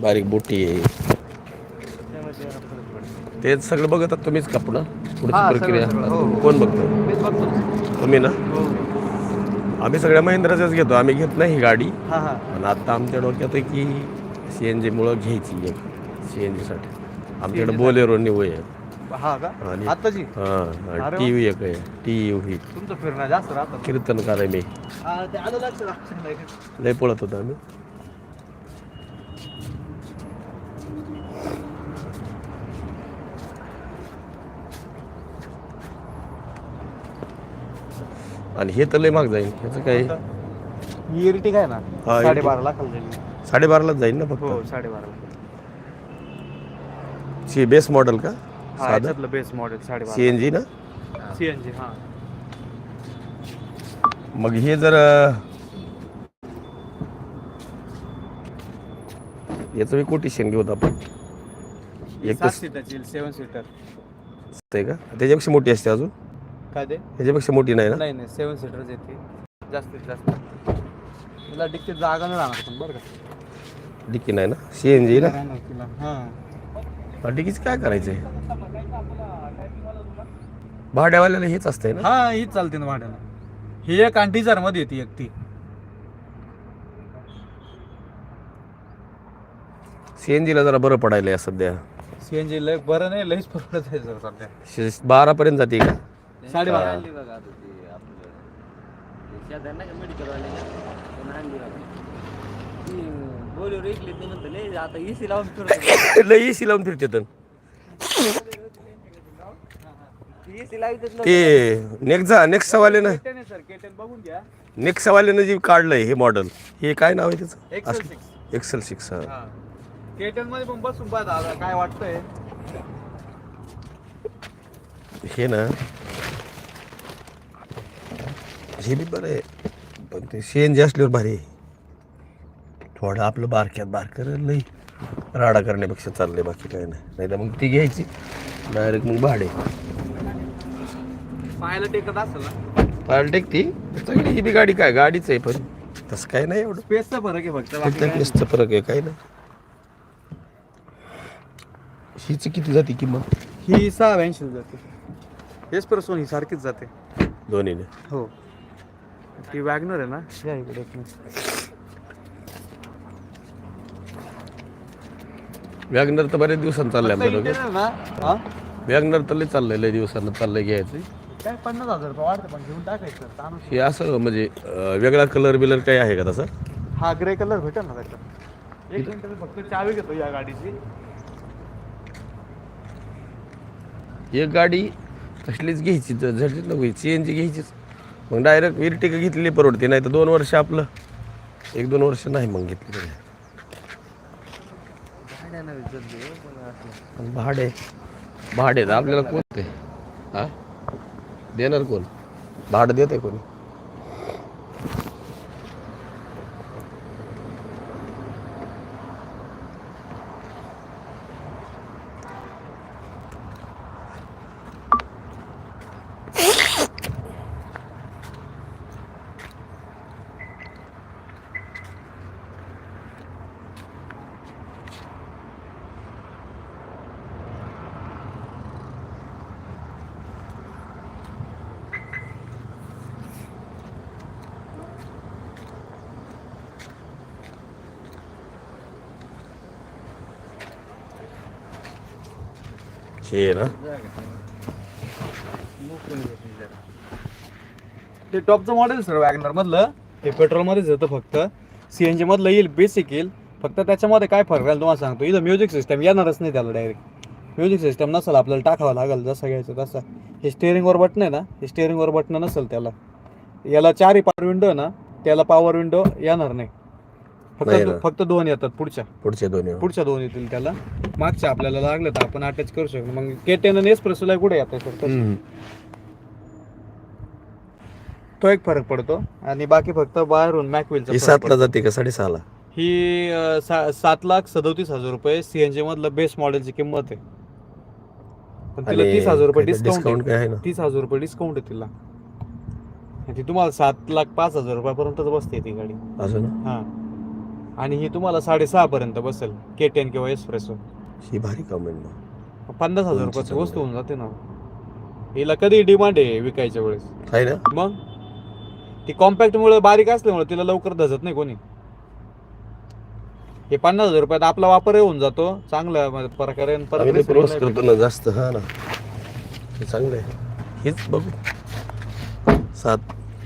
बारीक बोटी आहे. ते सगळं बघतात तुम्हीच का पुढं? पुढची हा, प्रक्रिया? सगळं. हो, हो. कोण बघतो? मीच बघतो. तुम्ही ना? हो. आम्ही सगळ्या महिंद्राच्याच घेतो. आम्ही घेत नाही ही गाडी. हा हा. आणि आता आमच्या डोक्यात आहे की सी एन जीमुळं घ्यायची एक. सी एन जीसाठी आमच्याकडे CNG बोलेरो निवळ आहे. हा का? आणि- आत्ताची हां अरे टी व्ही एक आहे टी यू व्ही तुमचं फिरणं जास्त राहतं. कीर्तनकार आहे मी. हा ते आलं लक्षात लय पळत होतो आम्ही. आणि हे तर लय महाग जाईल ह्याचं काय? ही ना हा, साडेबारा लाखाला जाईल साडेबारालाच जाईल ना हो फक्त? साडेबारा लाख सी बेस मॉडेल का? हा साधं? याच्यातलं बेस्ट मॉडेल साडेबारा सी एन जी ना? सी एन जी हा. मग हे जर याचं मी कोटेशन घेऊ आपण. एक सात सीटाची सेवन सीटर आहे का? त्याच्यापेक्षा मोठी असते अजून? काय ते? त्याच्यापेक्षा मोठी नाही ना? नाही नाही सेवन सीटरच येते. जास्तीत जास्त. तिला डिक्कीत जागा नाही राहणार पण बरं का? डिक्की नाही ना? सी एन जी ना? राहणार तिला हा. डिक्कीच काय करायचंय? भाड्यावाल्याला हेच असतंय ना? हा हीच चालते ना भाड्याला. ही एक अंटीजारमध्ये येते एक ती सी एन जीला जरा बरं पडायला या सध्या. सीएनजी लय बरं नाही लयच परवडत आहे सर सध्या. शे- बारापर्यंत जाते का? साडेबारा. लई एसी लावून फिरते. तर ते नेक्सा नेक्सावाल्यानं सर केटन बघून घ्या नेक्सावाल्यानं जे काढलंय हे मॉडेल हे काय नाव आहे त्याचं? एक्सेल सिक्स एक्सेल सिक्स हा. केटनमध्ये पण बसून दादा काय वाटतंय. हे ना. हे बी बरं आहे. पण ते सी एन जी असल्यावर भारी आहे. थोडं आपलं बारक्यात बारकर लई राडा करण्यापेक्षा चाललंय बाकी काय नाही. नाही तर मग ती घ्यायची डायरेक्ट मग भाडे पाहायला टेकत असेल ना? पाहिलं टेक ती चांगली ही बी गाडी काय गाडीच आहे पण. तसं काय नाही एवढं. स्पेसचा फरक आहे फक्त फक्त. पीसचा फरक आहे काय नाही. हिची किती जाते किंमत? ही सहा ऐंशी जाते. हेच परसून ही सारखीच जाते. दोन्हीने. हो. ती वॅगनर आहे ना? या इकडे एक मिनिट. वॅगनर तर बरेच दिवसांनी चाललंय आमच्या interior ना? हा? वॅगनर तर लय चाललंय लय दिवसांना चाललंय घ्यायचं. काय पन्नास हजार रुपये वाढते पण घेऊन टाकायचं ताणून. हे असं म्हणजे अं, वेगळा कलर बिलर काही आहे का तसं? हा ग्रे कलर भेटेल ना त्याच्यात. एक मिनिट मी फक्त चावी घेतो या गाडीची. एक गाडी तसलीच घ्यायची तर झटलीच नको सी एन जी घ्यायचीच. मग डायरेक्ट इर्टिका घेतलेली परवडते नाही तर दोन वर्ष आपलं. एक दोन वर्ष नाही मग घेतली भाडे. भाडे तर आपल्याला कोण ते हा? देणार कोण? भाडं देते कोणी? हे ना. ते टॉपचं मॉडेल सर वॅगनर मधलं. ते पेट्रोल मध्येच येतं फक्त. सीएनजी मधलं येईल बेसिक येईल. फक्त त्याच्यामध्ये काय फरक राहील तुम्हाला सांगतो. इथं म्युझिक सिस्टम येणारच नाही त्याला डायरेक्ट म्युझिक सिस्टम नसेल आपल्याला टाकावं लागेल जसं घ्यायचं तसं. हे स्टेअरिंगवर बटन आहे ना हे स्टेअरिंगवर बटन नसेल त्याला. याला चारही पावर विंडो ना त्याला पॉवर विंडो येणार नाही. फक्त नाही ना. फक्त दोन येतात पुढच्या. पुढचे दोन्ही. पुढच्या दोन येतील त्याला. मागच्या आपल्याला लागलं तर आपण अटॅच करू शकतो मग केटेन आणि एसप्रेसोला कुठे येतात हम्म. तो एक फरक पडतो. आणि बाकी फक्त बाहेरून ही मॅकविलचा सातला जाते का साडेसहाला? ही अं, सा- सात लाख सदोतीस हजार रुपये सीएनजी मधलं बेस मॉडेलची किंमत आहे. पण तिला तीस हजार रुपये डिस्काउंट काय आहे ना? तीस हजार रुपये डिस्काउंट आहे तिला. ती तुम्हाला सात लाख पाच हजार रुपयापर्यंतच बसते ती गाडी. असं ना? हा. आणि ही तुम्हाला साडेसहा पर्यंत बसेल के टेन किंवा एक्सप्रेस ही भारी कमेंट मग पन्नास हजार रुपयाची वस्तू होऊन जाते ना. हिला कधी डिमांड आहे विकायच्या वेळेस? आहे ना. मग? ती कॉम्पॅक्ट मुळे बारीक असल्यामुळे तिला लवकर धजत नाही कोणी. हे पन्नास हजार रुपयात आपला वापर होऊन जातो चांगला म्हणजे प्रकारे आणि परत आम्ही ते recycle प्रवास नाही करतो ना जास्त हा ना. हे चांगलं आहे. हेच बघू. सात.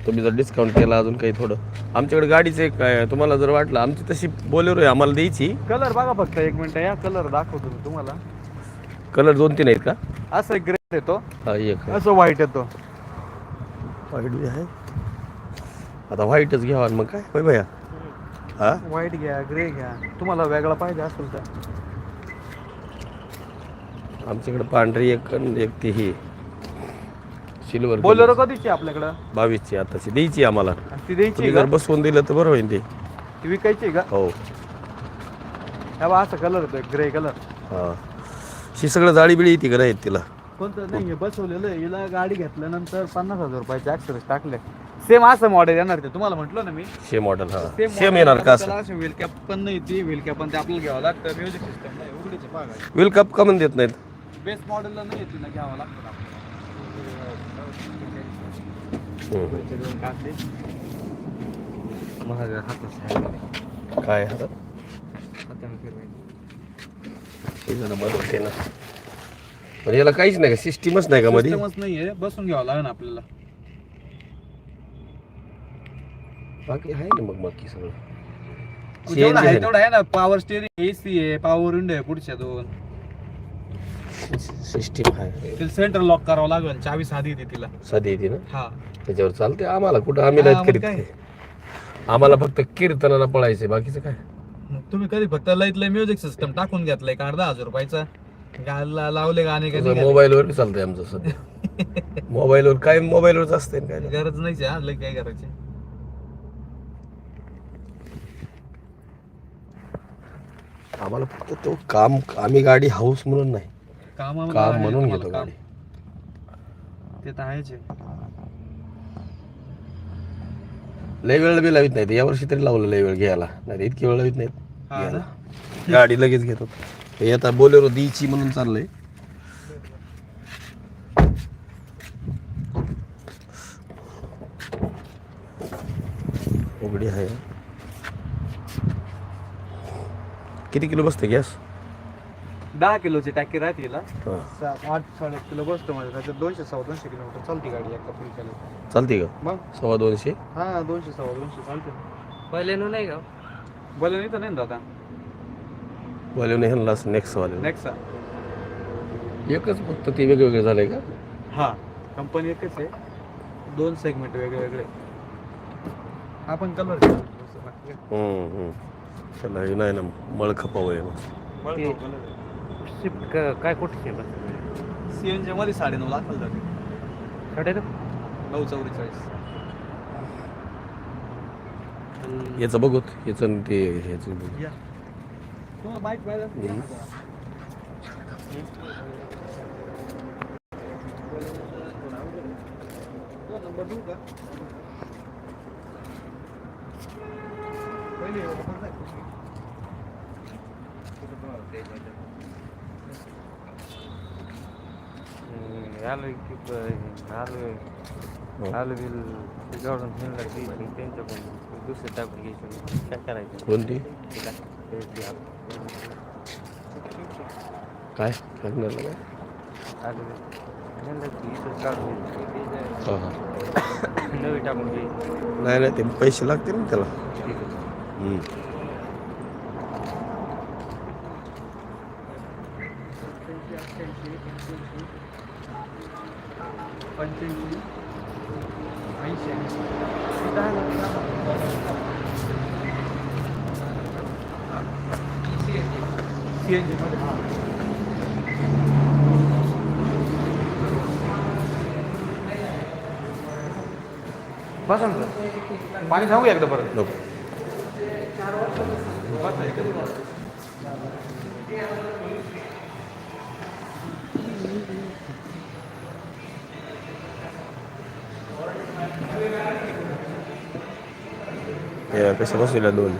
तुम्ही जर डिस्काउंट केला अजून काही थोडं. आमच्याकडे गाडीचे काय तुम्हाला जर वाटलं आमची तशी बोलेरो आहे आम्हाला द्यायची. कलर बघा फक्त एक मिनिट या कलर दाखवतो मी तुम्हाला. कलर दोन तीन आहेत का? असं ग्रे येतो. हा एक आहे. असं व्हाईट येतो. व्हाईट बी आहे. आता व्हाईटच घ्यावा आणि मग काय? होय भैया? हा? व्हाईट घ्या ग्रे घ्या. तुम्हाला वेगळा पाहिजे असेल तर. आमच्याकडे पांढरी एक आणि एक ती ही. सिल्वर बोलेरो कधीची आपल्याकडं? बावीसची आताची. द्यायची आम्हाला. आणि ती द्यायची तुम्ही का? जर बसवून दिलं तर बरं होईल ते. ती विकायची का? हो. हा बा असा कलर येतो ग्रे कलर हा. ही सगळं जाळी बिळी येते का नाही तिला? कोणतं? नाही हे बसवलेलं आहे. हिला गाडी घेतल्यानंतर पन्नास हजार रुपयाचे ऍक्सरेस टाकले. सेम असं मॉडेल येणार ते. तुम्हाला म्हटलं ना मी. सेम मॉडेल हा. सेम येणार का असं? व्हील कॅप पण नाही ती. व्हील कॅप पण ते आपल्याला घ्यावं लागतं. म्युझिक सिस्टम नाही उघडीचे पाहा व्हील कप का म्हणून देत नाहीत? बेस मॉडेलला नाही येते ना घ्यावं लागतं. आपल्याला काय हे मदत आहे ना. पण याला काहीच नाही का? सिस्टीमच नाही का मध्ये सिस्टमच नाहीये. बसून घ्यावं लागेल आपल्याला. बाकी आहे ना मग बाकी सगळं. जेवढं आहे आहे तेवढं आहे ना. पॉवर स्टेरिंग एसी आहे पॉवर विंडो आहे पुढच्या दोन. सिस्टीम आहे तिला सेंटर लॉक करावं लागेल चावी साधी येते तिला. साधी येते ना? हा. त्याच्यावर चालते आम्हाला कुठं आम्ही हा, नाहीत करीत काय? ते. आम्हाला फक्त कीर्तनाला पळायचंय. बाकीचं काय? तुम्ही कधी फक्त लईत लय म्युझिक सिस्टम टाकून घेतलंय का? अर्धा हजार रुपयाचा. गायला लावले गाणे का नाही मोबाईलवर चालतंय आमचं सध्या. मोबाईलवर काय मोबाईलवरच असते काय? गरज नाही हा. लय काय करायचे? आम्हाला फक्त तो काम आम्ही गाडी हाऊस म्हणून नाही. काम आहे म्हणून तुम्हाला घेतो काम. गाडी. ते तर आहेच आहे. लय वेळ बी लावित नाही या वर्षी तरी लावलं लय वेळ घ्यायला. नाही इतकी वेळ लावित नाहीत हा घ्यायला. गाडी लगेच घेतो हे आता बोलेरो द्यायची म्हणून चाललंय. उघडी आहे. किती किलो बसते गॅस? दहा किलोची टाकी राहते हिला. हा. सात आठ साडे किलो बसतो माझ्या त्याच्यात दोनशे सव्वा दोनशे किलोमीटर चालते गाडी एका फुल केलं चालते का? मग? सव्वा दोनशे? हा दोनशे सव्वा दोनशे चालते. पहिले नो नाही का? बोला नाही तर नाही ना दादा. वाल्याने ह्यांना नेक्स्ट वाले. नेक्स्ट एकच फक्त ते वेगवेगळे झालंय का? हा कंपनी एकच आहे. दोन सेगमेंट वेगळे वेगळे आपण कलर हम्म, हम्म. हे नाही ना मळ खपावं आहे. शिफ्ट काय कुठे बस सीएनजी मध्ये साडेनऊ लाखाला जाते. साडे नऊ चौवेचाळीस. याचं बघूत याचं आणि ते ह्याचं बघू या. तुम्हाला बाईक पाहिजे? हम्म. नंबर देऊ का? पहिले आलो की की त्यांच्या पण दुसरं टाकून घ्यायचं. काय करायचं? कोणती? तिला ते ते आप- काय इथं काढून घ्यायचं. हा, हा. नवी टाकून घ्यायची. नाही नाही ते पैसे लागतील ना त्याला. ठीक आहे हम्म. पंच्याऐंशी ऐंशी. सीएनजी मध्ये हा. बसा ना सर. पाणी सांगू एकदा परत. नको. बसा एकदा. हे कशा बसविल्या दोन